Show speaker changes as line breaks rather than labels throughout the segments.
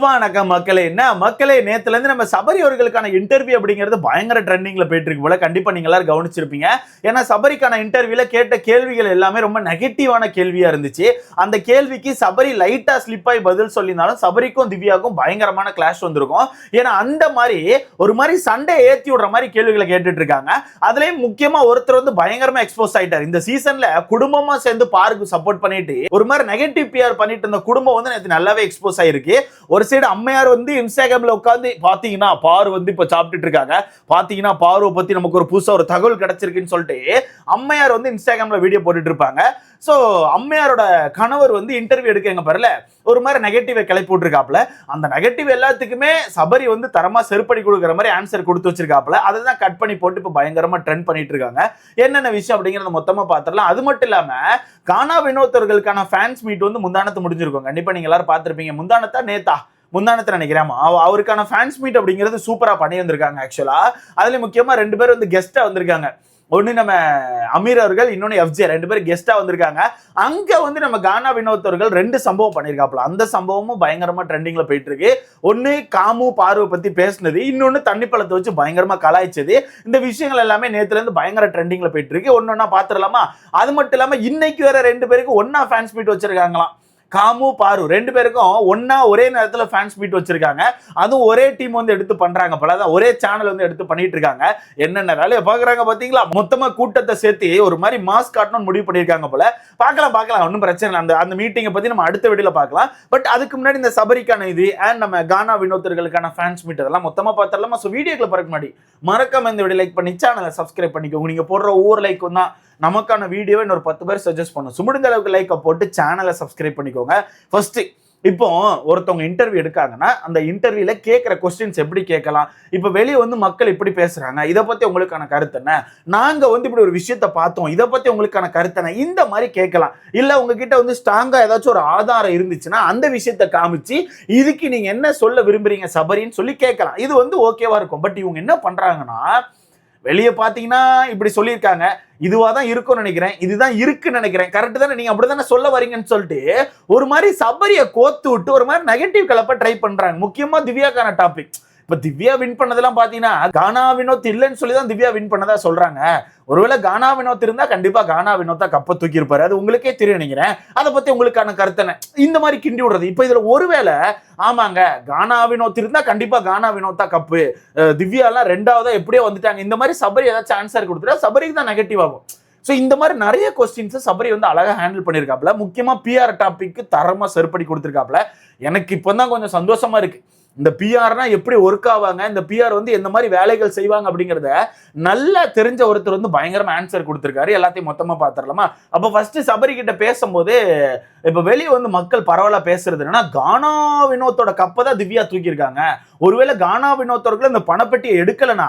வணக்கம் மக்களே. என்ன? மக்களே நேத்துல இருந்து நம்ம சபரி அவர்களுக்கான இன்டர்வியூ அப்படிங்கிறது பயங்கர ட்ரெண்டிங்ல போயிட்டு இருக்கு போல. கண்டிப்பா நீங்க எல்லாரும் கவனிச்சிருப்பீங்க. ஏன்னா சபரிக்கான இன்டர்வியூல கேட்ட கேள்விகள் எல்லாமே ரொம்ப நெகட்டிவான கேள்வியா இருந்துச்சு. அந்த கேள்விக்கு சபரி லைட்டா ஸ்லிப் ஆகி பதில் சொல்லியிருந்தாலும் சபரிக்கும் திவ்யாவுக்கும் பயங்கரமான கிளாஷ் வந்திருக்கும். ஏன்னா அந்த மாதிரி ஒரு மாதிரி சண்டை ஏத்தி விடுற மாதிரி கேள்விகளை கேட்டுட்டு இருக்காங்க. அதுலயும் முக்கியமா ஒருத்தர் வந்து பயங்கரமா எக்ஸ்போஸ் ஆயிட்டார். இந்த சீசன்ல குடும்பமா சேர்ந்து பாருக்கு சப்போர்ட் பண்ணிட்டு ஒரு மாதிரி நெகட்டிவ் பிஆர் பண்ணிட்டு இருந்த குடும்பம் வந்து நேற்று நல்லாவே எக்ஸ்போஸ் ஆயிருக்கு. ஒரு சைடு அம்மையார் வந்து இன்ஸ்டாகிராம்ல உட்காந்து பாத்தீங்கன்னா பாரு வந்து இப்போ சாப்பிட்டுட்டு இருக்காங்க. பாத்தீங்கன்னா பாருவை பத்தி நமக்கு ஒரு புதுசா ஒரு தகவல் கிடைச்சிருக்குன்னு சொல்லிட்டு அம்மையார் வந்து இன்ஸ்டாகிராம்ல வீடியோ போட்டுட்டு இருப்பாங்க. ஸோ அம்மையாரோட கணவர் வந்து இன்டர்வியூ எடுக்க எங்க பாருல. ஒரு மாதிரி நெகட்டிவை கிளப்பி விட்டுருக்காப்ல அந்த நெகட்டிவ் எல்லாத்துக்குமே சபரி வந்து தரமா செருப்படி கொடுக்குற மாதிரி ஆன்சர் கொடுத்து வச்சிருக்காப்ல அதை தான் கட் பண்ணி போட்டு இப்போ பயங்கரமா ட்ரெண்ட் பண்ணிட்டு இருக்காங்க. என்னென்ன விஷயம் அப்படிங்கிறத மொத்தமா பார்த்துடலாம் அது மட்டும் இல்லாம கானா வினோத்தர்களுக்கான ஃபேன்ஸ் மீட் வந்து முந்தானத்து முடிஞ்சிருக்கும். கண்டிப்பா நீங்க எல்லாரும் பார்த்துருப்பீங்க முந்தானத்தா நேத்தா? முந்தானத்தில் நினைக்கிறேன் அவ- அவருக்கான ஃபேன்ஸ் மீட் அப்படிங்கிறது சூப்பராக பண்ணி வந்திருக்காங்க ஆக்சுவலாக அதில் முக்கியமாக ரெண்டு பேர் வந்து கெஸ்ட்டாக வந்திருக்காங்க. ஒன்று நம்ம அமீர் அவர்கள் இன்னொன்று எஃப்ஜே ரெண்டு பேரும் கெஸ்ட்டாக வந்திருக்காங்க. அங்கே வந்து நம்ம கானா வினோத் அவர்கள் ரெண்டு சம்பவம் பண்ணியிருக்காப்புல அந்த சம்பவமும் பயங்கரமாக ட்ரெண்டிங்கில் போயிட்டு இருக்கு காமு பார்வை பற்றி பேசினது இன்னொன்று தண்ணி பழத்தை வச்சு பயங்கரமாக கலாய்ச்சது. இந்த விஷயங்கள் எல்லாமே நேற்றுலேருந்து பயங்கர ட்ரெண்டிங்கில் போயிட்டு இருக்கு ஒன்றா பார்த்துடலாமா அது மட்டும் இல்லாமல் இன்னைக்கு வேற ரெண்டு பேருக்கு ஒன்றா ஃபேன்ஸ் மீட் வச்சிருக்காங்களாம். காமு பாரு ரெண்டு பேருக்கும் ஒன்னா ஒரே நேரத்தில் ஃபேன்ஸ் மீட் வச்சிருக்காங்க. அதுவும் ஒரே டீம் வந்து எடுத்து பண்றாங்க போல. அதான் ஒரே சேனல் வந்து எடுத்து பண்ணிட்டு இருக்காங்க. என்னென்ன வேலையை பாக்குறாங்க பாத்தீங்களா மொத்தமா கூட்டத்தை சேர்த்து ஒரு மாதிரி மாஸ்க் காட்டணும்னு முடிவு பண்ணியிருக்காங்க போல. பார்க்கலாம் பார்க்கலாம். ஒன்றும் பிரச்சனை இல்லை. அந்த அந்த மீட்டிங்கை பத்தி நம்ம அடுத்த வீடியோல பார்க்கலாம். பட் அதுக்கு முன்னாடி இந்த சபரிக்கான இது அண்ட் நம்ம கானா வினோத்தர்களுக்கான ஃபேன்ஸ் மீட் அதெல்லாம் மொத்தமா பார்த்துடலாமா? ஸோ வீடியோக்களை பிறகு முன்னாடி மறக்காம இந்த வீடியோ லைக் பண்ணி சேனலை சப்ஸ்கிரைப் பண்ணிக்கோங்க. நீங்க போடுற ஒவ்வொரு லைக்கும் தான். நமக்கான வீடியோவை இன்னொரு பத்து பேர் சஜஸ்ட் பண்ணும் ஸோ அளவுக்கு லைக்கை போட்டு சேனலை சப்ஸ்கிரைப் பண்ணிக்கோங்க. ஃபர்ஸ்ட் இப்போ ஒருத்தவங்க இன்டர்வியூ எடுக்காங்கன்னா அந்த இன்டர்வியூல கேட்குற கொஸ்டின்ஸ் எப்படி கேட்கலாம்? இப்போ வெளியே வந்து மக்கள் இப்படி பேசுறாங்க. இதை பத்தி உங்களுக்கான கருத்து என்ன? நாங்க வந்து இப்படி ஒரு விஷயத்த பார்த்தோம். இதை பத்தி உங்களுக்கான கருத்து என்ன? இந்த மாதிரி கேட்கலாம். இல்ல உங்ககிட்ட வந்து ஸ்ட்ராங்கா ஏதாச்சும் ஒரு ஆதாரம் இருந்துச்சுன்னா அந்த விஷயத்த காமிச்சு இதுக்கு நீங்க என்ன சொல்ல விரும்புறீங்க சபரின்னு சொல்லி கேட்கலாம். இது வந்து ஓகேவா இருக்கும். பட் இவங்க என்ன பண்றாங்கன்னா வெளியே பார்த்தீங்கன்னா இப்படி சொல்லியிருக்காங்க. இதுவாக தான் இருக்கும்னு நினைக்கிறேன் இதுதான் இருக்குன்னு நினைக்கிறேன். கரெக்ட் தானே? நீங்க அப்படிதானே சொல்ல வரீங்கன்னு சொல்லிட்டு ஒரு மாதிரி சபரியை கோத்து விட்டு ஒரு மாதிரி நெகட்டிவ் கலப்பை ட்ரை பண்றாங்க. முக்கியமா திவ்யாக்கான டாபிக் இப்ப திவ்யா வின் பண்ணதெல்லாம் பாத்தீங்கன்னா கானா வினோத் இல்லைன்னு சொல்லி தான் திவ்யா வின் பண்ணதா சொல்றாங்க. ஒருவேளை கானா வினோத் இருந்தா கண்டிப்பா கானா வினோத்தா கப்பை கப்ப தூக்கி இருப்பாரு. அது உங்களுக்கே தெரியும் நினைக்கிறேன். அதை பத்தி உங்களுக்கான கருத்தனை இந்த மாதிரி கிண்டி விடுறது. இப்ப இதுல ஒருவேளை ஆமாங்க கானா வினோத் இருந்தா கண்டிப்பா கானா வினோத்தா கப்பு. திவ்யாலாம் ரெண்டாவதா எப்படியோ வந்துட்டாங்க. இந்த மாதிரி சபரி ஏதாச்சும் ஆன்சர் கொடுத்துட்டா சபரிக்கு தான் நெகட்டிவ் ஆகும். ஸோ இந்த மாதிரி நிறைய கொஸ்டின்ஸ் சபரி வந்து அழகாக ஹேண்டில் பண்ணியிருக்காப்புல. முக்கியமாக பிஆர் டாபிக்கு தரமாக செருப்படி கொடுத்துருக்காப்புல. எனக்கு இப்போ தான் கொஞ்சம் சந்தோஷமாக இருக்குது இந்த பிஆர்னா எப்படி ஒர்க் ஆவாங்க? இந்த பிஆர் வந்து எந்த மாதிரி வேலைகள் செய்வாங்க அப்படிங்கிறத நல்லா தெரிஞ்ச ஒருத்தர் வந்து பயங்கரமா ஆன்சர் கொடுத்துருக்காரு. எல்லாத்தையும் மொத்தமா பாத்திரலாமா? அப்போ ஃபர்ஸ்ட் சபரி கிட்ட பேசும்போது இப்போ வெளியே வந்து மக்கள் பரவலா பேசுறது என்னன்னா கானா வினோத்தோட கப்பை தான் திவ்யா தூக்கியிருக்காங்க. ஒருவேளை கானா வினோத்தவர்கள் இந்த பணப்பெட்டியை எடுக்கலனா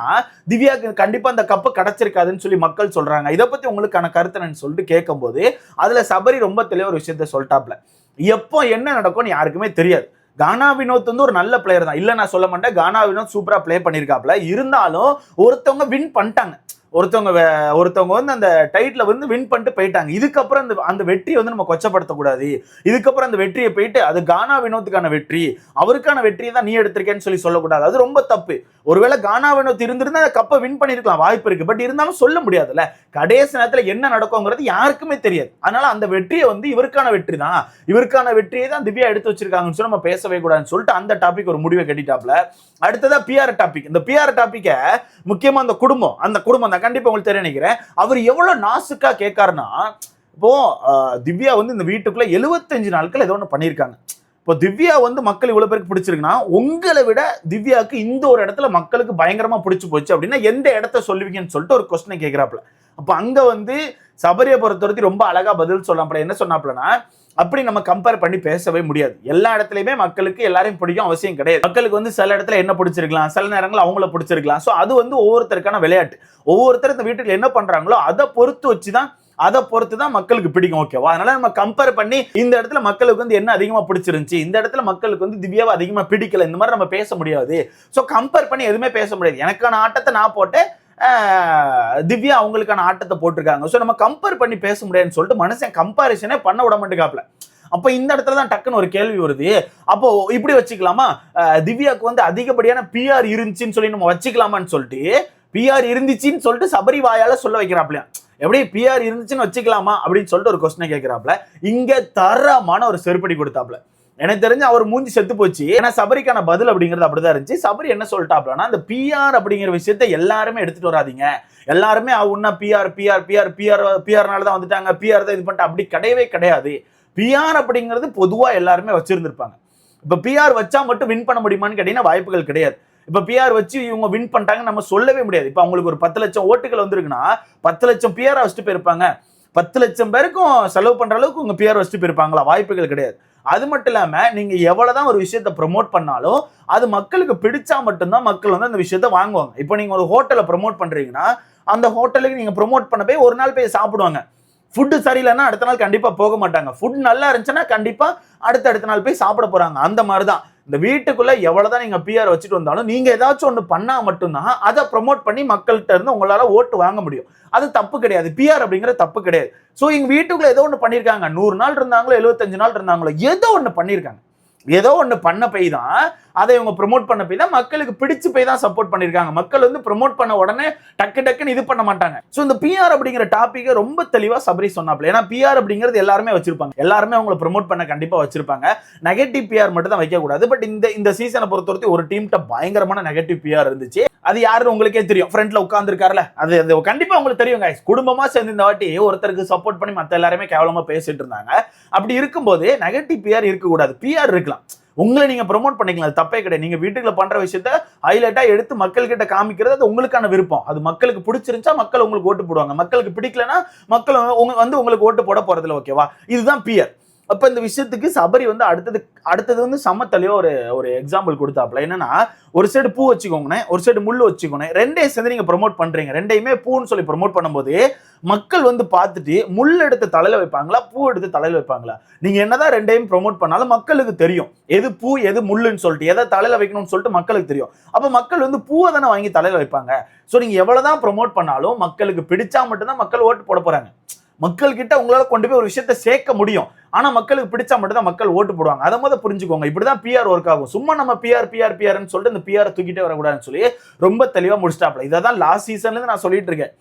திவ்யாக்கு கண்டிப்பா அந்த கப்பு கிடைச்சிருக்காதுன்னு சொல்லி மக்கள் சொல்றாங்க. இதை பத்தி உங்களுக்கான கருத்துனன்னு சொல்லிட்டு கேட்கும்போது அதுல சபரி ரொம்ப தெளிவா ஒரு விஷயத்த சொல்லிட்டாப்ல. எப்போ என்ன நடக்கும்னு யாருக்குமே தெரியாது. கானா வினோத் வந்து ஒரு நல்ல பிளேயர் தான். இல்லை நான் சொல்ல மாட்டேன். கானா வினோத் சூப்பராக ப்ளே பண்ணியிருக்காப்ல இருந்தாலும் ஒருத்தவங்க வின் பண்ணிட்டாங்க. ஒருத்தவங்க ஒருத்தவங்க வந்து அந்த டைட்டில் வந்து வின் பண்ணிட்டு போயிட்டாங்க. இதுக்கப்புறம் அந்த அந்த வெற்றியை வந்து நம்ம கொச்சப்படுத்தக்கூடாது. இதுக்கப்புறம் அந்த வெற்றியை போயிட்டு அது கானா வினோத்துக்கான வெற்றி அவருக்கான வெற்றியை தான் நீ எடுத்திருக்கேன்னு சொல்லி சொல்லக்கூடாது. அது ரொம்ப தப்பு. ஒருவேளை கானா வினோத் இருந்திருந்தா அந்த கப்பை வின் பண்ணியிருக்கலாம் வாய்ப்பு இருக்கு. பட் இருந்தாலும் சொல்ல முடியாதுல்ல. கடைசி நேரத்தில் என்ன நடக்குங்கிறது யாருக்குமே தெரியாது. அதனால அந்த வெற்றியை வந்து இவருக்கான வெற்றி தான். இவருக்கான வெற்றியை தான் திவ்யா எடுத்து வச்சிருக்காங்கன்னு சொல்லி நம்ம பேசவே கூடாதுன்னு சொல்லிட்டு அந்த டாபிக் ஒரு முடிவை கட்டிட்டாப்ல. அடுத்ததா பிஆர் டாபிக் இந்த பிஆர் டாபிக்கை முக்கியமாக அந்த குடும்பம் அந்த குடும்பம் தான் கண்டிப்பா உங்களுக்கு தெரிய நினைக்கிறேன். அவர் எவ்வளவு நாசுக்கா கேட்காருன்னா இப்போ திவ்யா வந்து இந்த வீட்டுக்குள்ள 75 நாட்கள் ஏதோ ஒன்று பண்ணியிருக்காங்க. இப்போ திவ்யா வந்து மக்கள் இவ்வளோ பேருக்கு பிடிச்சிருக்குன்னா உங்களை விட திவ்யாவுக்கு இந்த ஒரு இடத்துல மக்களுக்கு பயங்கரமா பிடிச்சி போச்சு அப்படின்னா எந்த இடத்த சொல்லுவீங்கன்னு சொல்லிட்டு ஒரு கொஸ்டினை கேட்குறாப்புல. அப்போ அங்கே வந்து சபரியை பொறுத்த வரைக்கும் ரொம்ப அழகா பதில் சொல்லாப்புல. என்ன சொன்னாப்புலன்னா அப்படி நம்ம கம்பேர் பண்ணி பேசவே முடியாது. எல்லா இடத்துலையுமே மக்களுக்கு எல்லாரையும் பிடிக்கும் அவசியம் கிடையாது. மக்களுக்கு வந்து சில இடத்துல என்ன பிடிச்சிருக்கலாம் சில நேரங்கள் அவங்கள பிடிச்சிருக்கலாம். ஸோ அது வந்து ஒவ்வொருத்தருக்கான விளையாட்டு. ஒவ்வொருத்தர் இந்த வீட்டுக்கு என்ன பண்றாங்களோ அதை பொறுத்து வச்சு தான் அதை பொறுத்து தான் மக்களுக்கு பிடிக்கும் ஓகேவா அதனால நம்ம கம்பேர் பண்ணி இந்த இடத்துல மக்களுக்கு வந்து என்ன அதிகமாக பிடிச்சிருந்துச்சு இந்த இடத்துல மக்களுக்கு வந்து திவ்யாவை அதிகமாக பிடிக்கல இந்த மாதிரி நம்ம பேச முடியாது. ஸோ கம்பேர் பண்ணி எதுவுமே பேச முடியாது. எனக்கான ஆட்டத்தை நான் போட்டேன் திவ்யா அவங்களுக்கான ஆட்டத்தை போட்டிருக்காங்க. ஸோ நம்ம கம்பேர் பண்ணி பேச முடியாதுன்னு சொல்லிட்டு மனுஷன் கம்பாரிசனே பண்ண விட மாட்டேங்காப்ல. அப்போ இந்த இடத்துல தான் டக்குன்னு ஒரு கேள்வி வருது. அப்போ இப்படி வச்சுக்கலாமா? திவ்யாவுக்கு வந்து அதிகப்படியான பிஆர் இருந்துச்சுன்னு சொல்லி நம்ம வச்சுக்கலாமான்னு சொல்லிட்டு பிஆர் இருந்துச்சுன்னு சொல்லிட்டு சபரி வாயால சொல்ல வைக்கிறாப்லையா எப்படி? பிஆர் இருந்துச்சுன்னு வச்சுக்கலாமா? அப்படின்னு சொல்லிட்டு ஒரு கொஸ்டினை கேட்கிறாப்ல இங்க தரமான ஒரு செருப்படி கொடுத்தாப்ல. எனக்கு தெரிஞ்சு அவர் மூஞ்சி செத்து போச்சு. ஏன்னா சபரிக்கான பதில் அப்படிங்கிறது அப்படிதான் இருந்துச்சு. சபரி என்ன சொல்லிட்டாப்லன்னா அந்த பிஆர் அப்படிங்கிற விஷயத்த எல்லாருமே எடுத்துட்டு வராதீங்க. எல்லாருமே உன்னா பிஆர் பிஆர் பிஆர் பிஆர் பிஆர்னால தான் வந்துட்டாங்க. பிஆர் தான் இது பண்ணிட்டு. அப்படி கிடையவே கிடையாது. பிஆர் அப்படிங்கிறது பொதுவாக எல்லாருமே வச்சிருந்திருப்பாங்க. இப்போ பிஆர் வச்சா மட்டும் வின் பண்ண முடியுமான்னு கேட்டீங்கன்னா வாய்ப்புகள் கிடையாது. இப்போ பிஆர் வச்சு இவங்க வின் பண்ணிட்டாங்க நம்ம சொல்லவே முடியாது. இப்போ அவங்களுக்கு ஒரு பத்து லட்சம் ஓட்டுகள் வந்திருக்குன்னா பத்து லட்சம் பிஆர் வச்சுட்டு போயிருப்பாங்க. பத்து லட்சம் பேருக்கும் செலவு பண்ணுற அளவுக்கு உங்கள் பிஆர் வச்சுட்டு போயிருப்பாங்களா? வாய்ப்புகள் கிடையாது. அது மட்டும் இல்லாமல் நீங்கள் எவ்வளோதான் ஒரு விஷயத்த ப்ரொமோட் பண்ணாலும் அது மக்களுக்கு பிடிச்சா மட்டும்தான் மக்கள் வந்து அந்த விஷயத்த வாங்குவாங்க. இப்போ நீங்கள் ஒரு ஹோட்டலை ப்ரமோட் பண்ணுறீங்கன்னா அந்த ஹோட்டலுக்கு நீங்கள் ப்ரொமோட் பண்ண போய் ஒரு நாள் போய் சாப்பிடுவாங்க. ஃபுட்டு சரியில்லைன்னா அடுத்த நாள் கண்டிப்பாக போக மாட்டாங்க. ஃபுட் நல்லா இருந்துச்சுன்னா கண்டிப்பாக அடுத்த அடுத்த நாள் போய் சாப்பிட போகிறாங்க அந்த மாதிரி தான் இந்த வீட்டுக்குள்ள எவ்வளவுதான் நீங்க பிஆர் வச்சுட்டு வந்தாலும் நீங்க ஏதாச்சும் ஒன்று பண்ணா மட்டும்தான் அதை ப்ரமோட் பண்ணி மக்கள்கிட்ட இருந்து உங்களால ஓட்டு வாங்க முடியும். அது தப்பு கிடையாது. பிஆர் அப்படிங்கிற தப்பு கிடையாது. ஸோ எங்க வீட்டுக்குள்ள ஏதோ ஒன்று பண்ணியிருக்காங்க நூறு நாள் இருந்தாங்களோ எழுபத்தஞ்சு நாள் இருந்தாங்களோ ஏதோ ஒன்று பண்ணியிருக்காங்க ஏதோ ஒன்று பண்ண போய் தான் அதை இவங்க ப்ரொமோட் பண்ண போய் தான் மக்களுக்கு பிடிச்சு போய் தான் சப்போர்ட் பண்ணியிருக்காங்க மக்கள் வந்து ப்ரொமோட் பண்ண உடனே டக்கு டக்குன்னு இது பண்ண மாட்டாங்க. ஸோ இந்த பிஆர் அப்படிங்கிற டாப்பிக்கை ரொம்ப தெளிவாக சபரி சொன்னாப்ல ஏன்னா பிஆர் அப்படிங்கிறது எல்லாருமே வச்சிருப்பாங்க. எல்லாருமே அவங்கள ப்ரொமோட் பண்ண கண்டிப்பாக வச்சிருப்பாங்க. நெகட்டிவ் பிஆர் மட்டும் தான் வைக்கக்கூடாது. பட் இந்த இந்த சீசனை பொறுத்தவரைக்கும் ஒரு டீம்கிட்ட பயங்கரமான நெகட்டிவ் பிஆர் இருந்துச்சு. அது யாருன்னு உங்களுக்கே தெரியும். ஃப்ரண்ட்ல உட்காந்துருக்காருல அது அது கண்டிப்பா உங்களுக்கு தெரியும் கைஸ் குடும்பமா சேர்ந்து இந்த வாட்டி ஒருத்தருக்கு சப்போர்ட் பண்ணி மற்ற எல்லாருமே கேவலமா பேசிட்டு இருந்தாங்க. அப்படி இருக்கும்போது நெகட்டிவ் பிஆர் இருக்கக்கூடாது. பிஆர் இருக்கலாம். உங்களை நீங்கள் ப்ரொமோட் பண்ணிக்கலாம் அது தப்பே கிடையாது. நீங்கள் வீட்டுக்குள்ள பண்ணுற விஷயத்த ஹைலைட்டாக எடுத்து மக்கள்கிட்ட காமிக்கிறது அது உங்களுக்கான விருப்பம். அது மக்களுக்கு பிடிச்சிருந்துச்சா மக்கள் உங்களுக்கு ஓட்டு போடுவாங்க. மக்களுக்கு பிடிக்கலன்னா மக்கள் உங்க- வந்து உங்களுக்கு ஓட்டு போட போகிறதுல ஓகேவா இதுதான் பியர் அப்ப இந்த விஷயத்துக்கு சபரி வந்து அடுத்தது அடுத்தது வந்து சமத்தலையோ ஒரு ஒரு எக்ஸாம்பிள் கொடுத்தாப்ல என்னன்னா ஒரு சைடு பூ வச்சுக்கோங்கண்ணே ஒரு சைடு முள்ளு வச்சுக்கோங்க ரெண்டே சேர்ந்து நீங்க ப்ரொமோட் பண்றீங்க. ரெண்டையுமே பூன்னு சொல்லி ப்ரொமோட் பண்ணும்போது மக்கள் வந்து பார்த்துட்டு முள் எடுத்து தலையில வைப்பாங்களா பூ எடுத்து தலையில வைப்பாங்களா? நீங்க என்னதான் ரெண்டையும் ப்ரொமோட் பண்ணாலும் மக்களுக்கு தெரியும். எது பூ எது முள்ளுன்னு சொல்லிட்டு எதை தலையில வைக்கணும்னு சொல்லிட்டு மக்களுக்கு தெரியும். அப்ப மக்கள் வந்து பூவை தானே வாங்கி தலையில வைப்பாங்க. ஸோ நீங்க எவ்வளவுதான் ப்ரொமோட் பண்ணாலும் மக்களுக்கு பிடிச்சா மட்டும்தான் மக்கள் ஓட்டு போட போறாங்க. மக்கள்கிட்ட உங்களால் கொண்டு போய் ஒரு விஷயத்த சேர்க்க முடியும். ஆனால் மக்களுக்கு பிடிச்சா மட்டும் தான் மக்கள் ஓட்டு போடுவாங்க. அதை முதல் புரிஞ்சுக்கோங்க. இப்படி தான் பிஆர் ஒர்க் ஆகும். சும்மா நம்ம பிஆர் பிஆர் பிஆர்னு சொல்லிட்டு இந்த பிஆர் தூக்கிட்டே வரக்கூடாதுன்னு சொல்லி ரொம்ப தெளிவாக முடிச்சிட்டாப்ல இதை தான் லாஸ்ட் சீசன்லேருந்து நான் சொல்லிட்டு இருக்கேன்.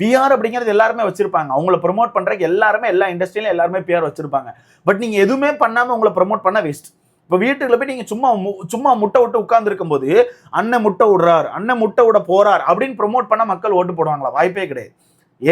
பிஆர் அப்படிங்கிறது எல்லாருமே வச்சிருப்பாங்க. அவங்கள ப்ரொமோட் பண்ணுறதுக்கு எல்லாருமே எல்லா இண்டஸ்ட்ரியிலும் எல்லாருமே பிஆர் வச்சிருப்பாங்க. பட் நீங்கள் எதுவுமே பண்ணாமல் உங்களை ப்ரொமோட் பண்ண வேஸ்ட் இப்போ வீட்டுக்குள்ள போய் நீங்கள் சும்மா மு- சும்மா முட்டை விட்டு உட்காந்துருக்கும் போது அண்ணன் முட்டை விடுறார் அண்ணன் முட்டை விட போறார் அப்படின்னு ப்ரொமோட் பண்ண மக்கள் ஓட்டு போடுவாங்களா? வாய்ப்பே கிடையாது.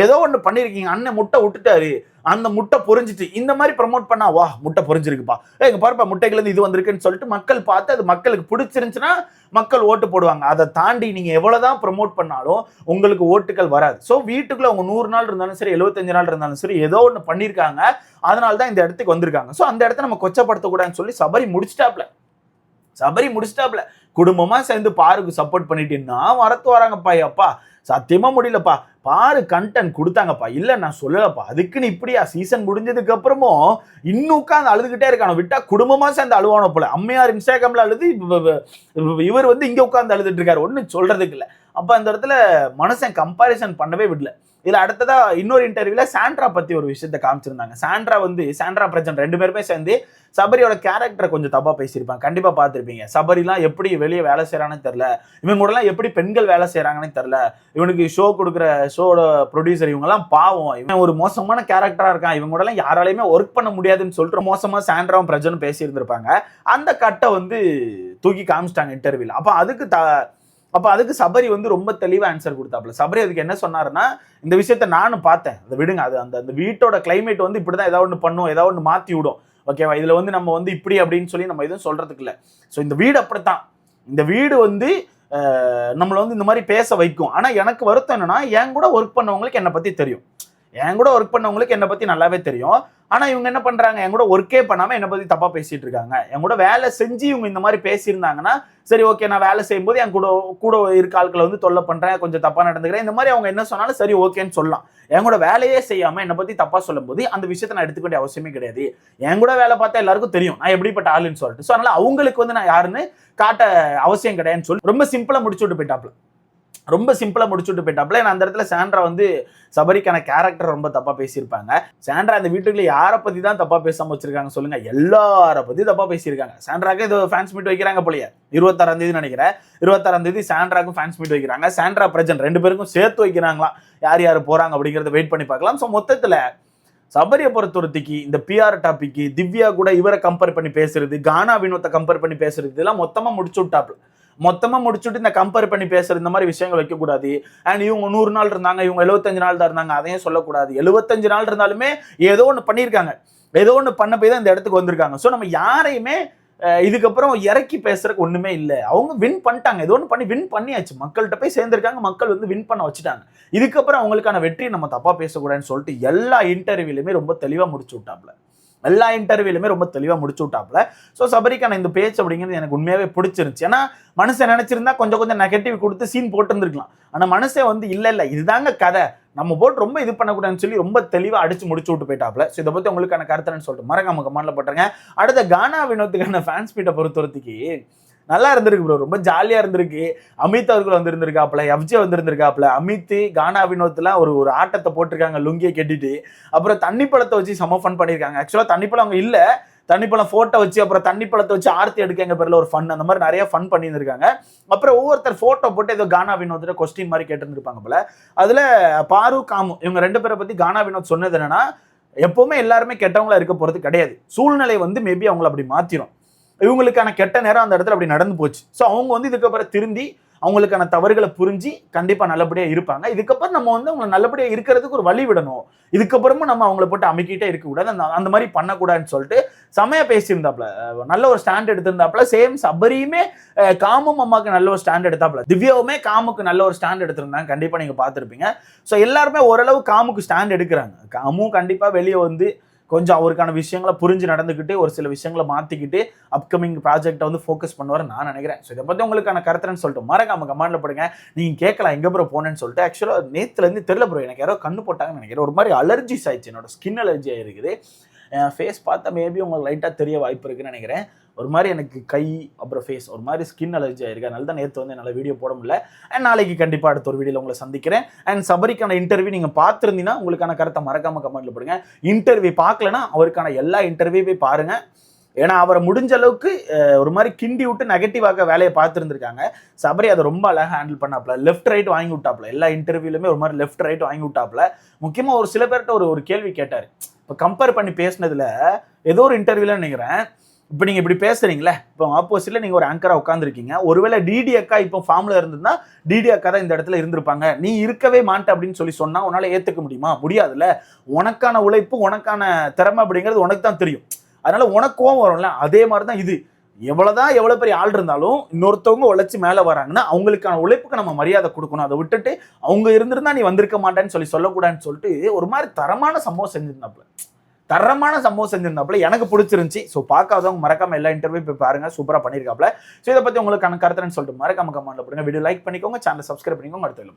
ஏதோ ஒன்று பண்ணியிருக்கீங்க அண்ணன் முட்டை விட்டுட்டாரு. அந்த முட்டை பொறிஞ்சிட்டு இந்த மாதிரி ப்ரமோட் பண்ணா வா முட்டை பொரிஞ்சிருக்குப்பா. எங்க பாருப்பா முட்டைகள்லேருந்து இது வந்திருக்குன்னு சொல்லிட்டு மக்கள் பார்த்து அது மக்களுக்கு பிடிச்சிருந்துச்சுன்னா மக்கள் ஓட்டு போடுவாங்க. அதை தாண்டி நீங்கள் எவ்வளோதான் ப்ரமோட் பண்ணாலும் உங்களுக்கு ஓட்டுகள் வராது. ஸோ வீட்டுக்குள்ள அவங்க நூறு நாள் இருந்தாலும் சரி எழுபத்தஞ்சு நாள் இருந்தாலும் சரி ஏதோ ஒன்று பண்ணியிருக்காங்க அதனால தான் இந்த இடத்துக்கு வந்திருக்காங்க. ஸோ அந்த இடத்த நம்ம கொச்சப்படுத்தக்கூடாதுன்னு சொல்லி சபரி முடிச்சிட்டாப்ல. சபரி முடிச்சிட்டாப்ல. குடும்பமாக சேர்ந்து பாருக்கு சப்போர்ட் பண்ணிட்டீங்கன்னா வரத்து வராங்கப்பா அப்பா சத்தியமாக முடியலப்பா. பாரு கண்டென்ட் கொடுத்தாங்கப்பா. இல்லை நான் சொல்லலப்பா. அதுக்குன்னு இப்படியா? சீசன் முடிஞ்சதுக்கு அப்புறமும் இன்னும் உட்காந்து அழுதுகிட்டே இருக்கானோ? விட்டா குடும்பமா சேர்ந்து அழுவானோ போல. அம்மையார் இன்ஸ்டாகிராம்ல அழுது இவர் வந்து இங்க உட்காந்து அழுதுட்டு இருக்காரு. ஒன்றும் சொல்றதுக்கு இல்லை. அப்போ அந்த இடத்துல மனுஷன் கம்பாரிசன் பண்ணவே விடல. இதுல அடுத்ததா இன்னொரு இன்டர்வியூல சாண்ட்ரா பத்தி ஒரு விஷயத்த காமிச்சிருந்தாங்க. சாண்ட்ரா வந்து சாண்ட்ரா பிரஜன் ரெண்டு பேருமே சேர்ந்து சபரியோட கேரக்டரை கொஞ்சம் தப்பா பேசியிருப்பாங்க. கண்டிப்பா பார்த்துருப்பீங்க. சபரிலாம் எப்படி வெளியே வேலை செய்கிறாங்கன்னு தெரியல. இவங்க கூடலாம் எப்படி பெண்கள் வேலை செய்யறாங்கன்னு தெரியல. இவனுக்கு ஷோ கொடுக்குற ஷோட ப்ரொடியூசர் இவங்கெல்லாம் பாவம். இவன் ஒரு மோசமான கேரக்டரா இருக்கான். இவங்க கூடலாம் யாராலையுமே ஒர்க் பண்ண முடியாதுன்னு சொல்லிட்டு மோசமா சாண்ட்ராவும் பிரஜனும் பேசியிருந்திருப்பாங்க. அந்த கட்டை வந்து தூக்கி காமிச்சிட்டாங்க இன்டர்வியூல அப்ப அதுக்கு த அப்ப அதுக்கு சபரி வந்து ரொம்ப தெளிவா ஆன்சர் கொடுத்தாப்புல. சபரி அதுக்கு என்ன சொன்னாருன்னா இந்த விஷயத்த நானும் பார்த்தேன். அதை விடுங்க. அது அந்த அந்த வீட்டோட கிளைமேட் வந்து இப்படிதான் ஏதாவது ஒன்று பண்ணும் ஏதாவது ஒன்று மாத்தி விடும். ஓகேவா இதுல வந்து நம்ம வந்து இப்படி அப்படின்னு சொல்லி நம்ம எதுவும் சொல்றதுக்கு இல்லை. ஸோ இந்த வீடு அப்படித்தான். இந்த வீடு வந்து நம்மளை வந்து இந்த மாதிரி பேச வைக்கும். ஆனா எனக்கு வருத்தம் என்னன்னா என் கூட ஒர்க் பண்ணவங்களுக்கு என்னை பத்தி தெரியும். என் கூட ஒர்க் பண்ணவங்களுக்கு என்னை பத்தி நல்லாவே தெரியும். ஆனா இவங்க என்ன பண்றாங்க? என் கூட ஒர்க்கே பண்ணாம என்னை பத்தி தப்பா பேசிட்டு இருக்காங்க. என் கூட வேலை செஞ்சு இவங்க இந்த மாதிரி பேசியிருந்தாங்கன்னா சரி ஓகே நான் வேலை செய்யும்போது என் கூட கூட இருக்க ஆட்களை வந்து தொல்லை பண்றேன் கொஞ்சம் தப்பா நடந்துக்கிறேன். இந்த மாதிரி அவங்க என்ன சொன்னாலும் சரி ஓகேன்னு சொல்லலாம். என் கூட வேலையே செய்யாம என்னை பத்தி தப்பா சொல்லும்போது அந்த விஷயத்தை நான் எடுத்துக்க வேண்டிய அவசியமே கிடையாது. என் கூட வேலை பார்த்தா எல்லாருக்கும் தெரியும். நான் எப்படிப்பட்ட ஆளுன்னு சொல்லிட்டு. ஸோ அதனால அவங்களுக்கு வந்து நான் யாருன்னு காட்ட அவசியம் கிடையாதுன்னு சொல்லி ரொம்ப சிம்பிளா முடிச்சு விட்டு போயிட்டாப்ல ரொம்ப சிம்பிளாக முடிச்சுட்டு போயிட்டாப்ல. ஏன்னா அந்த இடத்துல சாண்ட்ரா வந்து சபரிக்கான கேரக்டர் ரொம்ப தப்பாக பேசியிருப்பாங்க. சாண்ட்ரா அந்த வீட்டுக்குள்ள யாரை பற்றி தான் தப்பாக பேசாம வச்சிருக்காங்க சொல்லுங்க. எல்லாரை பற்றி தப்பாக பேசியிருக்காங்க. சாண்ட்ராக்கு இது ஃபேன்ஸ் மீட் வைக்கிறாங்க போலயே. இருபத்தாறாம் தேதி நினைக்கிறேன். இருபத்தாறாம் தேதி சாண்ட்ராக்கும் ஃபேன்ஸ் மீட் வைக்கிறாங்க. சாண்ட்ரா பிரஜன் ரெண்டு பேருக்கும் சேர்த்து வைக்கிறாங்களாம். யார் யார் போகிறாங்க அப்படிங்கறத வெயிட் பண்ணி பார்க்கலாம். ஸோ மொத்தத்தில் சபரியை பொறுத்தொருத்திக்கு இந்த பிஆர் டாபிக்கு திவ்யா கூட இவரை கம்பேர் பண்ணி பேசுறது கானா வினோத்தை கம்பேர் பண்ணி பேசுறது இதெல்லாம் மொத்தமாக முடிச்சு விட்டாப்ல. மொத்தமாக முடிச்சுட்டு இந்த கம்பேர் பண்ணி பேசுகிற இந்த மாதிரி விஷயங்கள் வைக்கக்கூடாது. அண்ட் இவங்க நூறு நாள் இருந்தாங்க இவங்க எழுபத்தஞ்சு நாள் தான் இருந்தாங்க அதையும் சொல்லக்கூடாது. எழுபத்தஞ்சு நாள் இருந்தாலுமே ஏதோ ஒன்று பண்ணியிருக்காங்க. ஏதோ ஒன்று பண்ண போய் தான் இந்த இடத்துக்கு வந்திருக்காங்க. ஸோ நம்ம யாரையுமே இதுக்கப்புறம் இறக்கி பேசுறதுக்கு ஒண்ணுமே இல்லை. அவங்க வின் பண்ணிட்டாங்க. ஏதோ ஒன்று பண்ணி வின் பண்ணியாச்சு. மக்கள்கிட்ட போய் சேர்ந்திருக்காங்க. மக்கள் வந்து வின் பண்ண வச்சுட்டாங்க. இதுக்கப்புறம் அவங்களுக்கான வெற்றியை நம்ம தப்பா பேசக்கூடாதுன்னு சொல்லிட்டு எல்லா இன்டர்வியூலையுமே ரொம்ப தெளிவா முடிச்சு விட்டாப்ல எல்லா இன்டர்வியூலுமே ரொம்ப தெளிவாக முடிச்சு விட்டாப்புல. ஸோ சபரிக்கான இந்த பேச்சு அப்படிங்கிறது எனக்கு உண்மையாகவே பிடிச்சிருந்துச்சு. ஏன்னா மனுஷன் நினச்சிருந்தா கொஞ்சம் கொஞ்சம் நெகட்டிவ் கொடுத்து சீன் போட்டுருந்துருக்கலாம். ஆனால் மனுஷன் வந்து இல்லை இல்லை இதுதாங்க கதை. நம்ம போட்டு ரொம்ப இது பண்ணக்கூடாதுன்னு சொல்லி ரொம்ப தெளிவாக அடிச்சு முடிச்சு விட்டு போயிட்டாப்ல ஸோ இதை பற்றி உங்களுக்கான கருத்துன்னு சொல்லிட்டு மறக்காம கமெண்ட்ல போட்டுருங்க. அடுத்த கானா வினோத்துக்கான ஃபேன்ஸ் மீட்டை பொறுத்தவரைக்கு நல்லா இருந்திருக்கு ப்ரோ ரொம்ப ஜாலியாக இருந்திருக்கு. அமித் அவர்கள் வந்திருந்திருக்காப்புல எஃப்ஜே வந்திருந்திருக்காப்புல. அமித் கானா வினோத்தில் ஒரு ஒரு ஆட்டத்தை போட்டிருக்காங்க லுங்கியை கட்டிட்டு. அப்புறம் தண்ணி பழத்தை வச்சு செம ஃபன் பண்ணியிருக்காங்க. ஆக்சுவலாக தண்ணி பழம் அவங்க இல்லை. தண்ணி பழம் ஃபோட்டோ வச்சு அப்புறம் தண்ணி பழத்தை வச்சு ஆர்த்தி எடுக்க எங்கள் பேரில் ஒரு ஃபன் அந்த மாதிரி நிறைய ஃபன் பண்ணியிருந்திருக்காங்க. அப்புறம் ஒவ்வொருத்தர் ஃபோட்டோ போட்டு ஏதோ கானா வினோத் கொஸ்டின் மாதிரி கேட்டிருந்திருப்பாங்க போல. அதில் பாரு காமு இவங்க ரெண்டு பேரை பற்றி கானா வினோத் சொன்னது என்னன்னா எப்போவுமே எல்லாருமே கெட்டவங்களா இருக்க போகிறது கிடையாது. சூழ்நிலை வந்து மேபி அவங்கள அப்படி மாற்றிடும் இவங்களுக்கான கெட்ட நேரம் அந்த இடத்துல அப்படி நடந்து போச்சு. ஸோ அவங்க வந்து இதுக்கப்புறம் திருந்தி அவங்களுக்கான தவறுகளை புரிஞ்சு கண்டிப்பாக நல்லபடியாக இருப்பாங்க. இதுக்கப்புறம் நம்ம வந்து அவங்க நல்லபடியாக இருக்கிறதுக்கு ஒரு வழி விடணும். இதுக்கப்புறமும் நம்ம அவங்கள போட்டு அமைக்கிட்டே இருக்கக்கூடாது. அந்த அந்த மாதிரி பண்ணக்கூடாதுன்னு சொல்லிட்டு செமையாக பேசியிருந்தாப்ல நல்ல ஒரு ஸ்டாண்ட் எடுத்திருந்தாப்ல சேம் சபரியுமே காமும் அம்மாவுக்கு நல்ல ஒரு ஸ்டாண்ட் எடுத்தாப்ல திவ்யாவுமே காமுக்கு நல்ல ஒரு ஸ்டாண்ட் எடுத்திருந்தாங்க. கண்டிப்பாக நீங்கள் பார்த்துருப்பீங்க. ஸோ எல்லாருமே ஓரளவு காமுக்கு ஸ்டாண்ட் எடுக்கிறாங்க. காமும் கண்டிப்பாக வெளியே வந்து கொஞ்சம் அவருக்கான விஷயங்களை புரிஞ்சு நடந்துக்கிட்டு ஒரு சில விஷயங்களை மாற்றிக்கிட்டு அப்கமிங் ப்ராஜெக்ட்டை வந்து ஃபோக்கஸ் பண்ணுவார் நான் நினைக்கிறேன். ஸோ இதை பற்றி உங்களுக்கான கருத்துன்னு சொல்லிட்டு மறக்காம கமாண்டில் போடுங்க. நீங்கள் கேட்கலாம் எங்கே ப்ரோ போனேன்னு சொல்லிட்டு ஆக்சுவலாக நேற்றுலேருந்து தெரியல ப்ரோ எனக்கு யாரோ கண்ணு போட்டாங்கன்னு நினைக்கிறேன். ஒரு மாதிரி அலர்ஜிஸ் ஆயிடுச்சு. என்னோட ஸ்கின் அலர்ஜி ஆயிருக்குது என் ஃபேஸ் பார்த்தா மேபி உங்களுக்கு லைட்டாக தெரிய வாய்ப்பு இருக்குன்னு நினைக்கிறேன். ஒரு மாதிரி எனக்கு கை அப்புறம் ஃபேஸ் ஒரு மாதிரி ஸ்கின் அலர்ஜி ஆயிருக்கு. அதனால தான் நேற்று வந்து என்னால் வீடியோ போட முடியல. அண்ட் நாளைக்கு கண்டிப்பாக அடுத்த ஒரு வீடியோவில் உங்களை சந்திக்கிறேன். அண்ட் சபரிக்கான இன்டர்வியூ நீங்கள் பார்த்துருந்தீங்கன்னா உங்களுக்கான கருத்தை மறக்காமல் கமெண்ட்டில் போடுங்க. இன்டர்வியூ பார்க்கலனா அவருக்கான எல்லா இன்டர்வியூ போய் பாருங்க. ஏன்னா அவரை முடிஞ்ச அளவுக்கு ஒரு மாதிரி கிண்டி விட்டு நெகட்டிவாக வேலையை பார்த்துருந்துருக்காங்க. சபரி அதை ரொம்ப அழகாக ஹேண்டில் பண்ணாப்ல லெஃப்ட் ரைட் வாங்கி விட்டாப்ல எல்லா இன்டர்வியூலுமே ஒரு மாதிரி லெஃப்ட் ரைட் வாங்கி விட்டாப்ல முக்கியமாக ஒரு சில பேர்கிட்ட ஒரு ஒரு கேள்வி கேட்டார். இப்போ கம்பேர் பண்ணி பேசினதில் ஏதோ ஒரு இன்டர்வியூல நினைக்கிறேன் இப்போ நீங்கள் இப்படி பேசுகிறீங்களே இப்போ ஆப்போசிட்ல நீங்கள் ஒரு ஆங்கராக உட்காந்துருக்கீங்க ஒருவேளை டிடி அக்கா இப்போ ஃபார்மில் இருந்திருந்தா டிடி அக்கா தான் இந்த இடத்துல இருந்திருப்பாங்க. நீ இருக்கவே மாட்ட அப்படின்னு சொல்லி சொன்னால் உன்னால் ஏற்றுக்க முடியுமா? முடியாதுல்ல. உனக்கான உழைப்பு உனக்கான திறமை அப்படிங்கிறது உனக்கு தான் தெரியும். அதனால் உனக்கு கோவம் வரும்ல. அதே மாதிரி தான் இது. எவ்வளோதான் எவ்வளோ பெரிய ஆள் இருந்தாலும் இன்னொருத்தவங்க உழைச்சி மேலே வராங்கன்னா அவங்களுக்கான உழைப்புக்கு நம்ம மரியாதை கொடுக்கணும். அதை விட்டுட்டு அவங்க இருந்திருந்தா நீ வந்திருக்க மாட்டேன்னு சொல்லி சொல்லக்கூடாதுன்னு சொல்லிட்டு ஒரு மாதிரி தரமான சம்பவம் செஞ்சிருந்தாப்புல. தரமான சம்பவம் செஞ்சிருந்தாப்புல எனக்கு பிடிச்சிருந்துச்சி. ஸோ பார்க்காதவங்க மறக்காம எல்லா இன்டர்வியூ போய் பாருங்க. சூப்பராக பண்ணியிருக்காப்புல. ஸோ இதை பற்றி உங்களுக்கு கருத்துன்னு சொல்லிட்டு மறக்காம கமெண்ட்ல போடுங்க. வீடியோ லைக் பண்ணிக்கோங்க. சேனல் சப்ஸ்கிரைப் பண்ணிக்கோங்க. அடுத்த